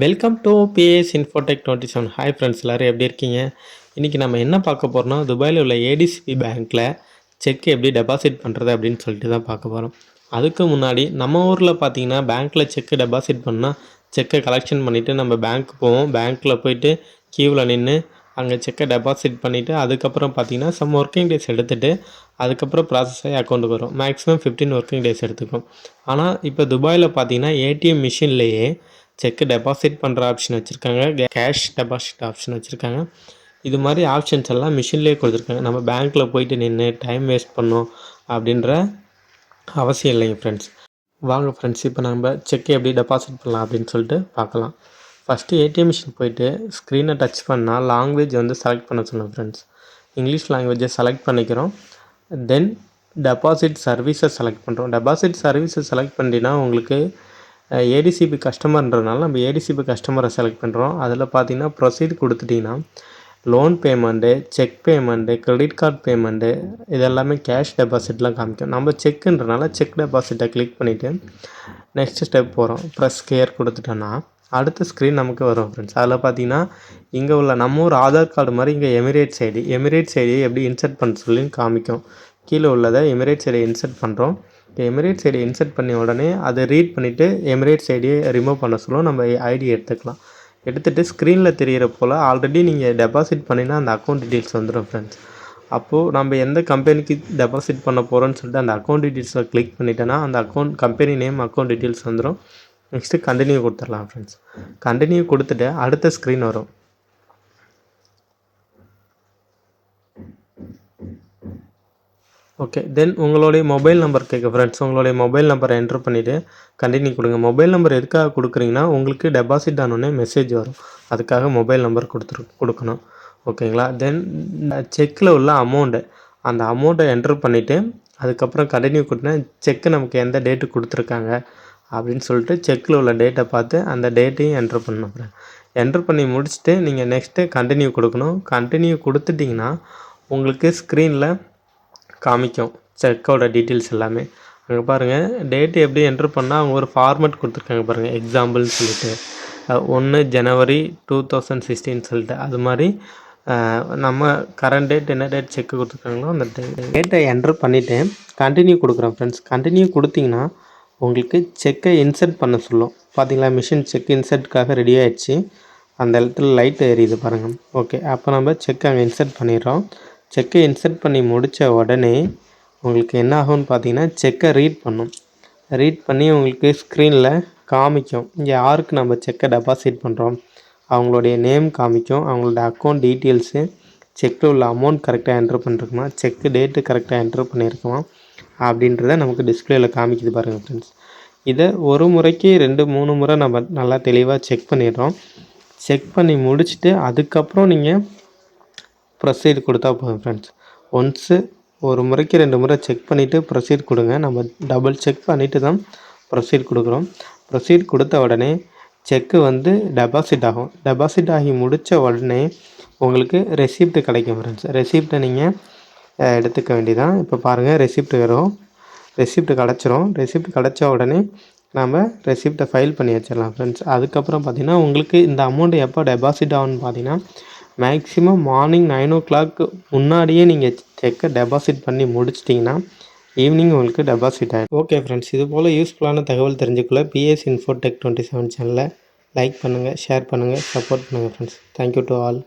Welcome to PS Infotech twenty seven hi friends எல்லோரும் எப்படி இருக்கீங்க? இன்றைக்கி நம்ம என்ன பார்க்க போகிறோம்னா துபாயில் உள்ள ஏடிசிபி பேங்க்கில் செக் எப்படி டெபாசிட் பண்ணுறது அப்படின்னு சொல்லிட்டு தான் பார்க்க போகிறோம் அதுக்கு முன்னாடி நம்ம ஊரில் பார்த்தீங்கன்னா பேங்க்கில் செக்கு டெபாசிட் பண்ணால் செக்கை கலெக்ஷன் பண்ணிவிட்டு நம்ம பேங்க் போவோம். பேங்க்கில் போயிட்டு க்யூவில் நின்று அங்கே செக்கை டெபாசிட் பண்ணிவிட்டு அதுக்கப்புறம் பார்த்திங்கன்னா சம் ஒர்க்கிங் டேஸ் எடுத்துகிட்டு அதுக்கப்புறம் ப்ராசஸ் ஆகி அக்கௌண்ட்டுக்கு வரும். மேக்ஸிமம் ஃபிஃப்டீன் ஒர்க்கிங் டேஸ் எடுத்துக்கும். ஆனால் இப்போ துபாயில் பார்த்தீங்கன்னா ஏடிஎம் மிஷின்லேயே செக்கு டெபாசிட் பண்ணுற ஆப்ஷன் வச்சுருக்காங்க. கேஷ் டெபாசிட் ஆப்ஷன் வச்சுருக்காங்க. இது மாதிரி ஆப்ஷன்ஸ் எல்லாம் மிஷின்லேயே கொடுத்துருக்காங்க. நம்ம பேங்க்கில் போயிட்டு நின்று டைம் வேஸ்ட் பண்ணோம் அப்படின்ற அவசியம் இல்லைங்க ஃப்ரெண்ட்ஸ் வாங்க ஃப்ரெண்ட்ஸ் இப்போ நம்ம செக் எப்படி டெபாசிட் பண்ணலாம் அப்படின்னு சொல்லிட்டு பார்க்கலாம். ஃபஸ்ட்டு ஏடிஎம் மிஷின் போயிட்டு ஸ்க்ரீனை டச் பண்ணால் லாங்குவேஜ் வந்து செலக்ட் பண்ண சொல்லுங்கள் ஃப்ரெண்ட்ஸ் இங்கிலீஷ் லாங்குவேஜை செலக்ட் பண்ணிக்கிறோம். தென் டெபாசிட் சர்வீஸை செலக்ட் பண்ணுறோம் டெபாசிட் சர்வீஸை செலக்ட் பண்ணிட்டீங்கன்னா உங்களுக்கு ஏடிசிபி கஸ்டமர்ன்றதுனால நம்ம ஏடிசிபி கஸ்டமரை செலக்ட் பண்ணுறோம் அதில் பார்த்தீங்கன்னா ப்ரொசீட் கொடுத்துட்டிங்கன்னா loan payment cheque payment credit card payment இதெல்லாமே கேஷ் டெபாசிட்லாம் காமிக்கும். நம்ம செக்குன்றனால செக் டெபாசிட்டை கிளிக் பண்ணிவிட்டு நெக்ஸ்ட் ஸ்டெப் போகிறோம் ப்ரெஸ் கேர் கொடுத்துட்டோன்னா அடுத்த ஸ்க்ரீன் நமக்கு வரும் ஃப்ரெண்ட்ஸ் அதில் பார்த்தீங்கன்னா இங்கே உள்ள நம்ம ஒரு ஆதார் கார்டு மாதிரி இங்கே எமிரேட்ஸ் ஐடி எமிரேட்ஸ் ஐடியை எப்படி இன்சர்ட் பண்ண சொல்லி காமிக்கும். கீழே உள்ளதை எமிரேட்ஸ் ஐடியை இன்சர்ட் பண்ணுறோம் இப்போ எமிரேட்ஸ் ஐடி இன்சர்ட் பண்ணி உடனே அதை ரீட் பண்ணிவிட்டு எமிரேட்ஸ் ஐடியை ரிமூவ் பண்ண சொல்லுவோம். நம்ம ஐடி எடுத்துக்கலாம். எடுத்துகிட்டு ஸ்க்ரீனில் தெரிகிற போல் ஆல்ரெடி நீங்கள் டெபாசிட் பண்ணினா அந்த அக்கௌண்ட் டீட்டெயில்ஸ் வந்துடும் ஃப்ரெண்ட்ஸ் அப்போது நம்ம எந்த கம்பெனிக்கு டெபாசிட் பண்ண போகிறோன்னு சொல்லிட்டு அந்த அக்கௌண்ட் டீட்டெயில்ஸில் கிளிக் பண்ணிட்டேன்னா அந்த account company name account details வந்துடும் நெக்ஸ்ட்டு கண்டினியூ கொடுத்துடலாம் ஃப்ரெண்ட்ஸ் கண்டினியூ கொடுத்துட்டு அடுத்த ஸ்க்ரீன் வரும். ஓகே தென் உங்களுடைய மொபைல் நம்பர் கேட்க ஃப்ரெண்ட்ஸ் உங்களுடைய மொபைல் நம்பரை என்ட்ரு பண்ணிவிட்டு கண்டினியூ கொடுங்க. மொபைல் நம்பர் எதுக்காக கொடுக்குறீங்கன்னா உங்களுக்கு டெபாசிட் ஆனோடனே மெசேஜ் வரும். அதுக்காக மொபைல் நம்பர் கொடுத்துரு கொடுக்கணும். ஓகேங்களா தென் செக்கில் உள்ள அமௌண்ட்டு அந்த அமௌண்ட்டை என்ட்ரு பண்ணிவிட்டு அதுக்கப்புறம் கண்டினியூ கொடுத்தா செக்கு நமக்கு எந்த டேட்டு கொடுத்துருக்காங்க அப்படின்னு சொல்லிட்டு செக்கில் உள்ள டேட்டை பார்த்து அந்த டேட்டையும் என்ட்ரு பண்ணணும் என்ட்ரு பண்ணி முடிச்சுட்டு நீங்கள் நெக்ஸ்ட்டு கண்டினியூ கொடுக்கணும். கண்டினியூ கொடுத்துட்டிங்கன்னா உங்களுக்கு ஸ்க்ரீனில் காமிக்கும். செக்கோட டீட்டெயில்ஸ் எல்லாமே. அங்கே பாருங்கள் டேட்டு எப்படி என்ட்ரு பண்ணால் அவங்க ஒரு ஃபார்மெட் கொடுத்துருக்காங்க பாருங்கள் எக்ஸாம்பிள்னு சொல்லிட்டு. ஒன்று ஜனவரி டூ தௌசண்ட் சிக்ஸ்டீன் சொல்லிட்டு. அது மாதிரி நம்ம கரண்ட் டேட் என்ன டேட் செக்கு கொடுத்துருக்காங்களோ அந்த டேட்டை என்ட்ரு பண்ணிவிட்டு கண்டினியூ கொடுக்குறோம் ஃப்ரெண்ட்ஸ் கண்டினியூ கொடுத்தீங்கன்னா உங்களுக்கு செக்கை இன்சர்ட் பண்ண சொல்லும். பார்த்தீங்களா மிஷின் செக் இன்சர்ட்காக ரெடி ஆகிடுச்சு அந்த இடத்துல லைட் எரியுது பாருங்கள் ஓகே அப்போ நம்ம செக் அங்கே இன்சர்ட் பண்ணிடுறோம். செக்கை இன்சர்ட் பண்ணி முடித்த உடனே உங்களுக்கு என்ன ஆகும்னு பார்த்தீங்கன்னா செக்கை ரீட் பண்ணும். ரீட் பண்ணி உங்களுக்கு ஸ்க்ரீனில் காமிக்கும். இங்கே யாருக்கு நம்ம செக்கை டெபாசிட் பண்ணுறோம் அவங்களுடைய நேம் காமிக்கும். அவங்களோட அக்கௌண்ட் டீட்டெயில்ஸு செக்கில் உள்ள அமௌண்ட் கரெக்டாக என்ட்ரு பண்ணிருக்குமா? செக்கு டேட்டு கரெக்டாக என்ட்ரு பண்ணியிருக்குமா அப்படின்றத நமக்கு டிஸ்பிளேயில் காமிக்குது பாருங்கள் ஃப்ரெண்ட்ஸ் இதை ஒரு முறைக்கு ரெண்டு மூணு முறை நம்ம நல்லா தெளிவாக செக் பண்ணிடுறோம். செக் பண்ணி முடிச்சுட்டு அதுக்கப்புறம் நீங்கள் ப்ரொசீட் கொடுத்தா போதும் ஃப்ரெண்ட்ஸ் ஒன்ஸு ஒரு முறைக்கு ரெண்டு முறை செக் பண்ணிவிட்டு ப்ரொசீட் கொடுங்க. நம்ம டபுள் செக் பண்ணிவிட்டு தான் ப்ரொசீட் கொடுக்குறோம். ப்ரொசீட் கொடுத்த உடனே செக்கு வந்து டெபாசிட் ஆகும். டெபாசிட் ஆகி முடித்த உடனே உங்களுக்கு ரெசிப்ட் கிடைக்கும் ஃப்ரெண்ட்ஸ் ரெசிப்டை நீங்கள் எடுத்துக்க வேண்டியதான் இப்போ பாருங்கள் ரெசிப்ட் வரும். ரெசிப்ட் கிடச்சிரும். ரெசிப்ட் கிடச்ச உடனே நம்ம ரெசிப்டை ஃபைல் பண்ணி வச்சிடலாம் ஃப்ரெண்ட்ஸ் அதுக்கப்புறம் பார்த்திங்கன்னா உங்களுக்கு இந்த அமௌண்ட் எப்போ டெபாசிட் ஆகும்னு பார்த்தீங்கன்னா maximum morning nine o'clock முன்னாடியே நீங்கள் செக்கை டெபாசிட் பண்ணி முடிச்சிட்டிங்கன்னா ஈவினிங் உங்களுக்கு டெபாசிட் ஆகிடும் ஓகே ஃப்ரெண்ட்ஸ் இது போல் யூஸ்ஃபுல்லான தகவல் தெரிஞ்சுக்கொள்ள பிஎஸ் இன்ஃபோடெக் டுவெண்ட்டி செவன் சேனலில் லைக் பண்ணுங்கள் ஷேர் பண்ணுங்கள் சப்போர்ட் பண்ணுங்கள் friends thank you to all